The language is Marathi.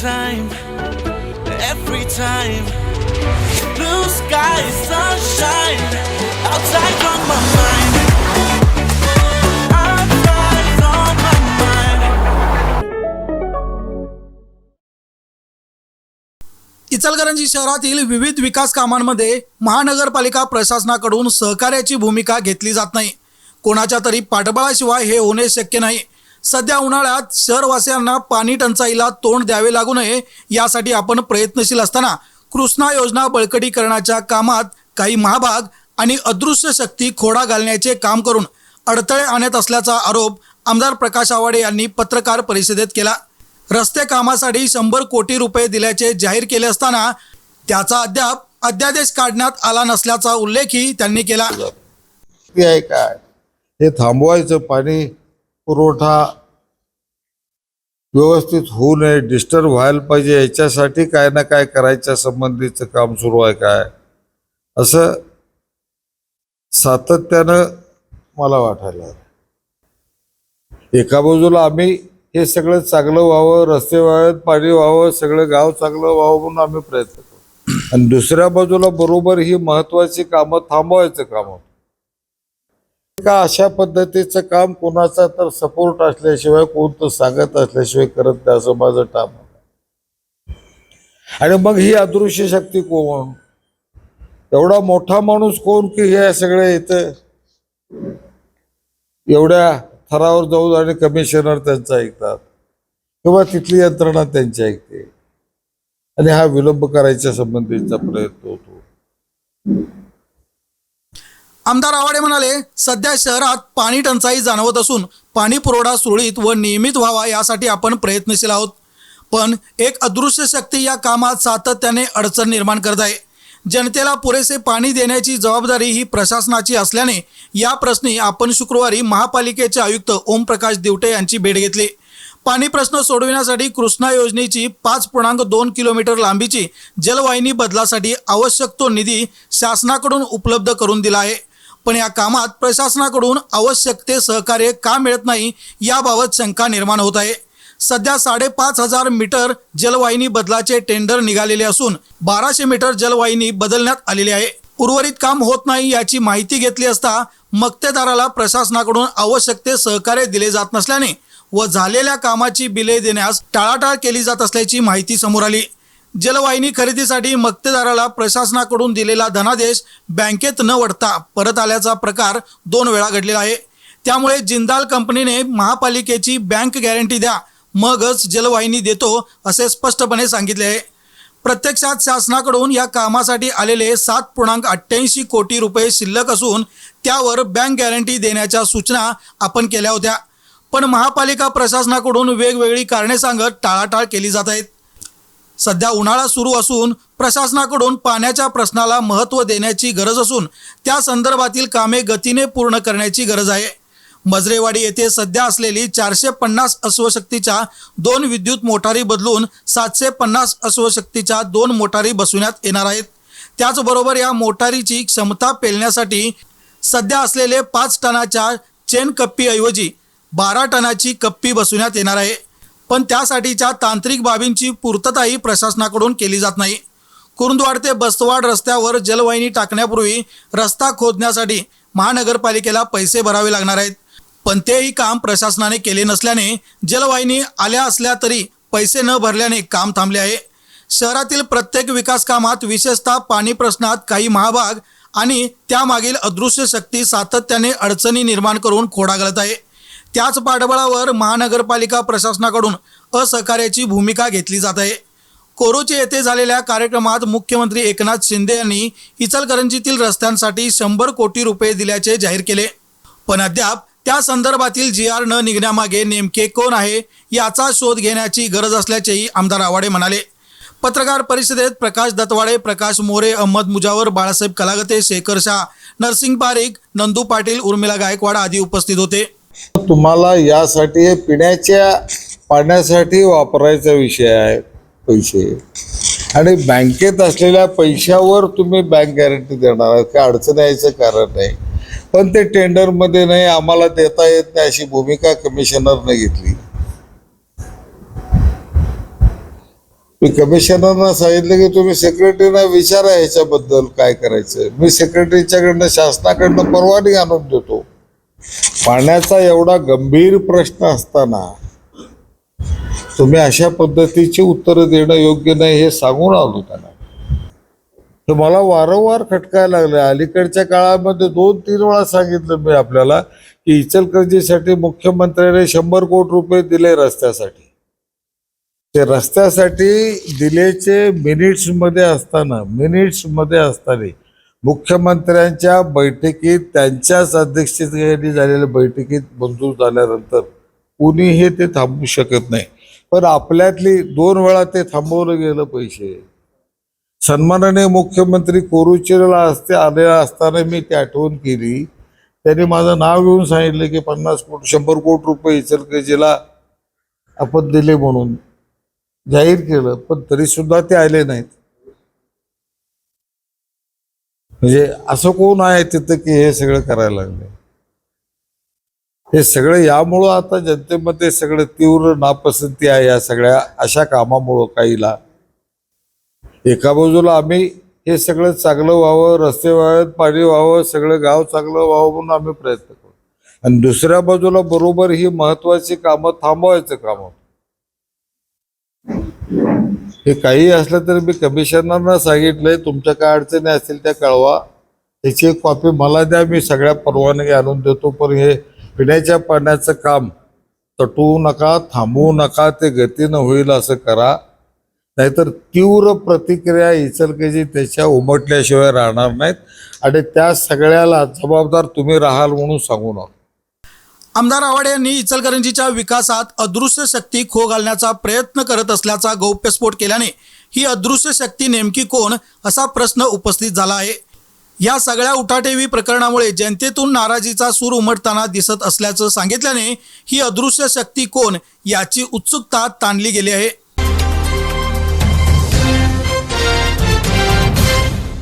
time, every time. Blue sky, sunshine, outside my mind. Outside on my mind. Ichalkaranji शहरातील विविध विकास कामांमध्ये महानगरपालिका प्रशासनाकडून सहकार्याची भूमिका घेतली जात नाही कोणाच्या तरी पाठबळाशिवाय हे होणे शक्य नाही सध्या उन्हाळ्यात शहरवासियांना पाणी टंचाईला तोंड द्यावे लागू नये यासाठी आपण प्रयत्नशील असताना कृष्णा योजना बळकटीकरणाच्या कामात काही महाभाग आणि अदृश्य शक्ती खोडा घालण्याचे काम करून अडथळे आणत असल्याचा आरोप आमदार प्रकाश आवाडे यांनी पत्रकार परिषदेत केला. रस्ते कामासाठी शंभर कोटी रुपये दिल्याचे जाहीर केले असताना त्याचा अद्याप अध्यादेश काढण्यात आला नसल्याचा उल्लेखही त्यांनी केला. काय हे थांबवायचं पाणी पुरवठा व्यवस्थित होऊ नये डिस्टर्ब व्हायला पाहिजे याच्यासाठी काय ना काय करायच्या संबंधीचं काम सुरू आहे काय? असं सातत्यानं मला वाटायला एका बाजूला आम्ही हे सगळं चांगलं व्हावं रस्ते व्हावेत पाणी व्हावं सगळं गाव चांगलं व्हावं म्हणून आम्ही प्रयत्न करतो. आणि दुसऱ्या बाजूला बरोबर ही महत्वाची कामं थांबवायचं काम होतं. का अशा पद्धतीचं काम कोणाचा तर सपोर्ट असल्याशिवाय कोणतं सांगत असल्याशिवाय करत नाही असं माझं टाम आणि मग ही अदृश्य शक्ती कोण? एवढा मोठा माणूस कोण की हे सगळे इथं एवढ्या थरावर जाऊन आणि कमिशनर त्यांचं ऐकतात. किंवा तिथली यंत्रणा त्यांची ऐकते. आणि हा विलंब करायच्या संबंधीचा प्रयत्न होतो. आमदार आवाडे म्हणाले सध्या शहरात पाणी टंचाई जाणवत असून पाणी पुरवठा सुरळीत व नियमित व्हावा यासाठी आपण प्रयत्नशील आहोत. पण एक अदृश्य शक्ती या कामात सातत्याने अडचण निर्माण करत आहे. जनतेला पुरेसे पाणी देण्याची जबाबदारी ही प्रशासनाची असल्याने या प्रश्नी आपण शुक्रवारी महापालिकेचे आयुक्त ओमप्रकाश दिवटे यांची भेट घेतली. पाणी प्रश्न सोडविण्यासाठी कृष्णा योजनेची पाच पूर्णांक दोन किलोमीटर लांबीची जलवाहिनी बदलासाठी आवश्यक तो निधी शासनाकडून उपलब्ध करून दिला आहे. पण या कामात प्रशासनाकडून आवश्यक ते सहकार्य का मिळत नाही याबाबत शंका निर्माण होत आहे. सध्या साडेपाच हजार मीटर जलवाहिनी बदलाचे टेंडर निघालेले असून बाराशे मीटर जलवाहिनी बदलण्यात आलेली आहे. उर्वरित काम होत नाही याची माहिती घेतली असता मक्तेदाराला प्रशासनाकडून आवश्यक ते सहकार्य दिले जात नसल्याने व झालेल्या कामाची बिले देण्यास टाळाटाळ केली जात असल्याची माहिती समोर आली. जलवाहिनी खरेदीसाठी मक्तेदाराला प्रशासनाकडून दिलेला धनादेश बँकेत न वडता परत आल्याचा प्रकार दोन वेळा घडलेला आहे. त्यामुळे जिंदाल कंपनीने महापालिकेची बँक गॅरंटी द्या मगच जलवाहिनी देतो असे स्पष्टपणे सांगितले आहे. प्रत्यक्षात शासनाकडून या कामासाठी आलेले सात पूर्णांक अठ्ठ्याऐंशी कोटी रुपये शिल्लक असून त्यावर बँक गॅरंटी देण्याच्या सूचना आपण केल्या होत्या. पण महापालिका प्रशासनाकडून वेगवेगळी कारणे सांगत टाळाटाळ केली जात आहेत. सध्या उन्हाळा सुरू असून प्रशासनाकडून पाण्याच्या प्रश्नाला महत्त्व देण्याची गरज असून त्या संदर्भातील कामे गतीने पूर्ण करण्याची गरज आहे. मजरेवाडी येथे सध्या असलेली चारशे पन्नास अश्वशक्तीच्या दोन विद्युत मोटारी बदलून सातशे पन्नास अश्वशक्तीच्या दोन मोटारी बसविण्यात येणार आहेत. त्याचबरोबर या मोटारीची क्षमता पेलण्यासाठी सध्या असलेले पाच टनाच्या चेन कप्पीऐवजी बारा टनाची कप्पी बसविण्यात येणार आहे. पण त्यासाठीच्या तांत्रिक बाबींची पूर्तताही प्रशासनाकडून केली जात नाही. कुरुंदवाड ते बस्तवाड रस्त्यावर जलवाहिनी टाकण्यापूर्वी रस्ता खोदण्यासाठी महानगरपालिकेला पैसे भरावे लागणार आहेत. पण तेही काम प्रशासनाने केले नसल्याने जलवाहिनी आल्या असल्या तरी पैसे न भरल्याने काम थांबले आहे. शहरातील प्रत्येक विकास कामात विशेषतः पाणी प्रश्नात काही महाभाग आणि त्यामागील अदृश्य शक्ती सातत्याने अडचणी निर्माण करून खोडा घालत आहे. त्याच पाठबळावर महानगरपालिका प्रशासनाकडून असहकार्याची भूमिका घेतली जात आहे. कोरोचे येथे झालेल्या कार्यक्रमात मुख्यमंत्री एकनाथ शिंदे यांनी इचलकरंजीतील रस्त्यांसाठी शंभर कोटी रुपये दिल्याचे जाहीर केले. पण अद्याप त्या संदर्भातील जी आर न निघण्यामागे नेमके कोण आहे याचा शोध घेण्याची गरज असल्याचेही आमदार आवाडे म्हणाले. पत्रकार परिषदेत प्रकाश दत्वाडे प्रकाश मोरे अहमद मुजावर बाळासाहेब कलागते शेखर शाह नरसिंग पारिक नंदू पाटील उर्मिला गायकवाड आदी उपस्थित होते. तुम्हाला यासाठी हे पिण्याच्या पाण्यासाठी वापरायचा विषय आहे पैसे. आणि बँकेत असलेल्या पैशावर तुम्ही बँक गॅरंटी देणार आहात. काय अडचण यायचं कारण नाही. पण ते टेंडरमध्ये नाही आम्हाला देता येत नाही अशी भूमिका कमिशनरने घेतली. मी कमिशनरना सांगितलं की तुम्ही सेक्रेटरीना विचारा ह्याच्याबद्दल काय करायचं मी सेक्रेटरीच्याकडनं शासनाकडनं परवानगी आणून देतो. पाण्याचा एवढा गंभीर प्रश्न असताना तुम्ही अशा पद्धतीची उत्तरं देणं योग्य नाही हे सांगून आलो त्यांना. तर मला वारंवार खटकायला लागलं. अलीकडच्या काळामध्ये दोन तीन वेळा सांगितलं मी आपल्याला की इचलकरंजीसाठी मुख्यमंत्र्याने शंभर कोटी रुपये दिले रस्त्यासाठी. ते रस्त्यासाठी दिलेचे मिनिट्समध्ये असताना मिनिट्समध्ये असताना मुख्यमंत्र्यांच्या बैठकीत त्यांच्याच अध्यक्षतेखाली झालेल्या बैठकीत मंजूर झाल्यानंतर कुणीही ते थांबू शकत नाही. पण आपल्यातली दोन वेळा ते थांबवलं गेलं पैसे. सन्माननीय मुख्यमंत्री कोरुचेरला असते आलेला असताना मी ती आठवण केली. त्यांनी माझं नाव घेऊन सांगितलं की पन्नास कोटी शंभर कोटी रुपये इचलकरंजीला आपण दिले म्हणून जाहीर केलं पण तरी सुद्धा ते आले नाहीत. म्हणजे असं कोण आहे तिथं की हे सगळं करायला लागले? हे सगळं यामुळं आता जनतेमध्ये सगळं तीव्र नापसंती आहे या सगळ्या अशा कामामुळं काहीला. एका बाजूला आम्ही हे सगळं चांगलं व्हावं रस्ते व्हावेत पाणी व्हावं सगळं गाव चांगलं व्हावं म्हणून आम्ही प्रयत्न करू आणि दुसऱ्या बाजूला बरोबर ही महत्वाची कामं थांबवायचं काम. हे काही असलं तरी मी कमिशनरना सांगितलंय तुमच्या काय अडचणी असतील त्या कळवा. त्याची एक कॉपी मला द्या मी सगळ्या परवानगी आणून देतो. पण हे पिण्याच्या पाण्याचं काम तटवू नका थांबवू नका ते गतीनं होईल असं करा. नाहीतर तीव्र प्रतिक्रिया इचलकरंजी त्याच्या उमटल्याशिवाय राहणार नाहीत. आणि त्या सगळ्याला जबाबदार तुम्ही राहाल म्हणून सांगून नका. आमदार आवाड यांनी इचलकरंजीच्या विकासात अदृश्य शक्ती खो घालण्याचा प्रयत्न करत असल्याचा गौप्यस्फोट केल्याने ही अदृश्य शक्ती नेमकी कोण असा प्रश्न उपस्थित झाला आहे. या सगळ्या उठाटेवी प्रकरणामुळे जनतेतून नाराजीचा सूर उमटताना दिसत असल्याचं सांगितल्याने ही अदृश्य शक्ती कोण याची उत्सुकता ताणली गेली आहे.